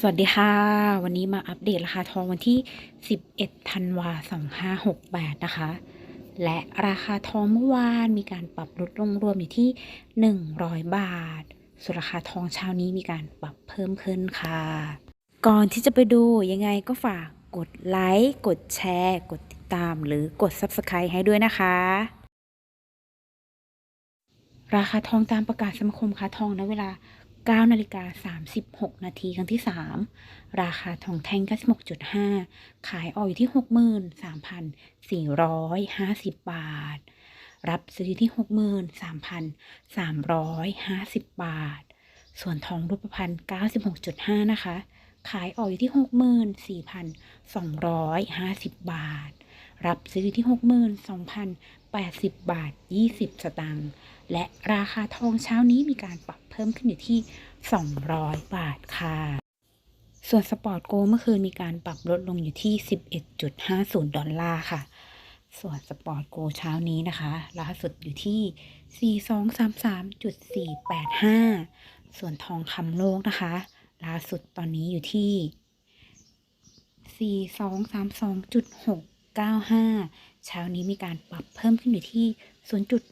สวัสดีค่ะ วันนี้มาอัปเดตราคาทองวันที่ 11 ธันวา 2568 นะคะ และราคาทองเมื่อวานมีการปรับลดลงรวมอยู่ที่ 100 บาท ส่วนราคาทองเช้านี้มีการปรับเพิ่มขึ้นค่ะ ก่อนที่จะไปดูยังไงก็ฝากกดไลค์กดแชร์ กดติดตามหรือกด Subscribe ให้ด้วยนะคะ ราคาทองตามประกาศสมาคมค้าทองณเวลา 9นาฬิกา36 นาทีครั้งที่ 3 ราคาทองแท่ง 96.5 ขายออกอยู่ที่ 63,450 บาท รับซื้อที่ 63,350 บาท ส่วนทองรูปพรรณ96.5 นะคะ ขายออกอยู่ที่ 64,250 บาท รับซื้อที่ 80 บาท 20 สตางค์และราคาทองเช้านี้มีการปรับเพิ่มขึ้นอยู่ที่ 200 บาทค่ะ ส่วนสปอร์ตโกลเมื่อคืนมีการปรับลดลงอยู่ที่ 11.50 ดอลลาร์ค่ะ ส่วนสปอร์ตโกลเช้านี้นะคะล่าสุดอยู่ที่ 4233.485 ส่วนทองคำโลกนะคะล่าสุดตอนนี้อยู่ที่ 0.95 เช้านี้มีการปรับเพิ่มขึ้นอยู่ที่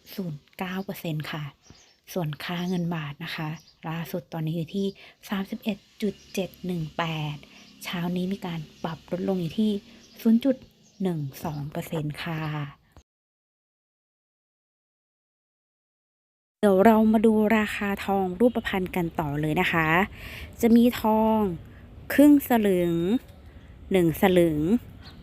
0.09%ค่ะ ส่วนค่าเงินบาทนะคะล่าสุดตอนนี้อยู่ที่ 31.718 เช้านี้มีการปรับลดลงอยู่ที่ 0.12%ค่ะเดี๋ยวเรามาดูราคาทองรูปพรรณกันต่อเลยนะคะ จะมีทองครึ่งสลึง 1 สลึง